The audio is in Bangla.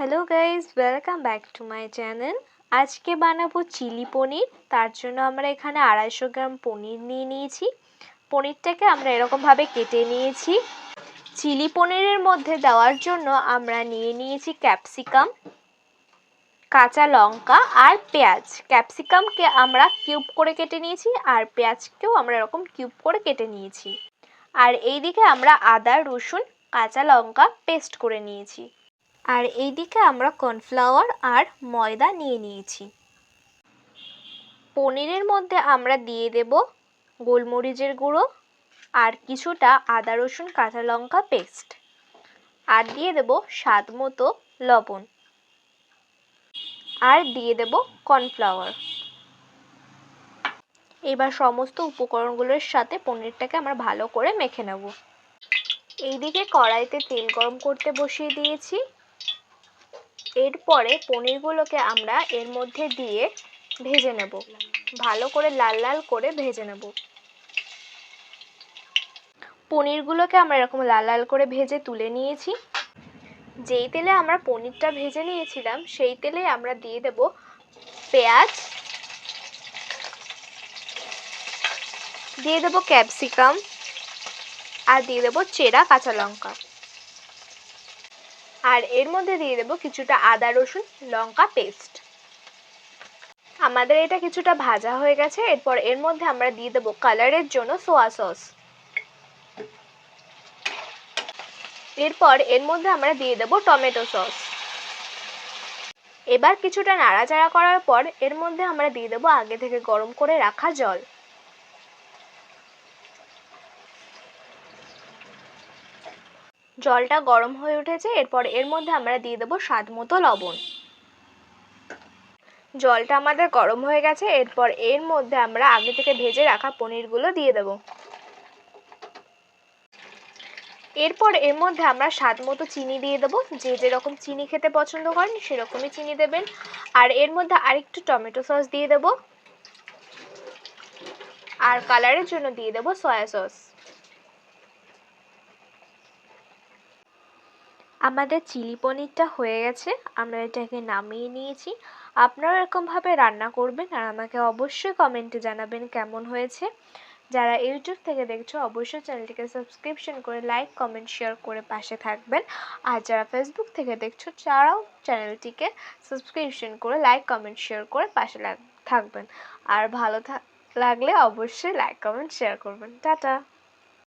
Hello guys welcome back to my channel আজকে বানাবো চিলি পনির। তার জন্য আমরা এখানে আড়াইশো গ্রাম পনির নিয়ে নিয়েছি। পনিরটাকে আমরা এরকমভাবে কেটে নিয়েছি। চিলি পনিরের মধ্যে দেওয়ার জন্য আমরা নিয়ে নিয়েছি ক্যাপসিকাম, কাঁচা লঙ্কা আর পেঁয়াজ। ক্যাপসিকামকে আমরা কিউব করে কেটে নিয়েছি আর পেঁয়াজকেও আমরা এরকম কিউব করে কেটে নিয়েছি। আর এইদিকে আমরা আদা, রসুন, কাঁচা লঙ্কা পেস্ট করে নিয়েছি। আর এইদিকে আমরা কর্নফ্লাওয়ার আর ময়দা নিয়ে নিয়েছি। পনিরের মধ্যে আমরা দিয়ে দেব গোলমরিচের গুঁড়ো আর কিছুটা আদা, রসুন, কাঁচা লঙ্কা পেস্ট। আর দিয়ে দেব স্বাদ মতো লবণ। আর দিয়ে দেব কর্নফ্লাওয়ার। এবার সমস্ত উপকরণগুলোর সাথে পনিরটাকে আমরা ভালো করে মেখে নেব। এইদিকে কড়াইতে তেল গরম করতে বসিয়ে দিয়েছি। এরপরে পনিরগুলোকে আমরা এর মধ্যে দিয়ে ভেজে নেব। ভালো করে লাল লাল করে ভেজে নেব। পনিরগুলোকে আমরা এরকম লাল লাল করে ভেজে তুলে নিয়েছি। যেই তেলে আমরা পনিরটা ভেজে নিয়েছিলাম, সেই তেলে আমরা দিয়ে দেব পেঁয়াজ। দিয়ে দেব ক্যাপসিকাম। আর দিয়ে দেবো চেরা কাঁচা লঙ্কা। আর এর মধ্যে দিয়ে দেবো কিছুটা আদা, রসুন, লঙ্কা পেস্ট আমাদের এটা কিছুটা ভাজা হয়ে গেছে, এরপর এর মধ্যে আমরা দিয়ে দেবো কালারের জন্য সোয়া সস এরপর এর মধ্যে আমরা দিয়ে দেবো টমেটো সস এবার কিছুটা নাড়াচাড়া করার পর এর মধ্যে আমরা দিয়ে দেবো আগে থেকে গরম করে রাখা জল. জলটা গরম হয়ে উঠেছে, এরপর এর মধ্যে আমরা দিয়ে দেবো স্বাদ মতো লবণ। জলটা আমাদের গরম হয়ে গেছে, এরপর এর মধ্যে আমরা আগে থেকে ভেজে রাখা পনিরগুলো দিয়ে দেবো। এরপর এর মধ্যে আমরা স্বাদ মতো চিনি দিয়ে দেবো, যে যেরকম চিনি খেতে পছন্দ করেন সেরকমই চিনি দেবেন। আর এর মধ্যে আরেকটু টমেটো সস দিয়ে দেবো। আর কালারের জন্য দিয়ে দেবো সয়া সস আমাদের চিলি পনিরটা হয়ে গেছে, আমরা এটাকে নামিয়ে নিয়েছি। আপনারা এরকমভাবে রান্না করবেন আর আমাকে অবশ্যই কমেন্টে জানাবেন কেমন হয়েছে। যারা ইউটিউব থেকে দেখছ, অবশ্যই চ্যানেলটিকে সাবস্ক্রিপশন করে লাইক, কমেন্ট, শেয়ার করে পাশে থাকবেন। আর যারা ফেসবুক থেকে দেখছ, তারাও চ্যানেলটিকে সাবস্ক্রিপশন করে লাইক, কমেন্ট, শেয়ার করে পাশে থাকবেন। আর ভালো লাগলে অবশ্যই লাইক, কমেন্ট, শেয়ার করবেন। টাটা!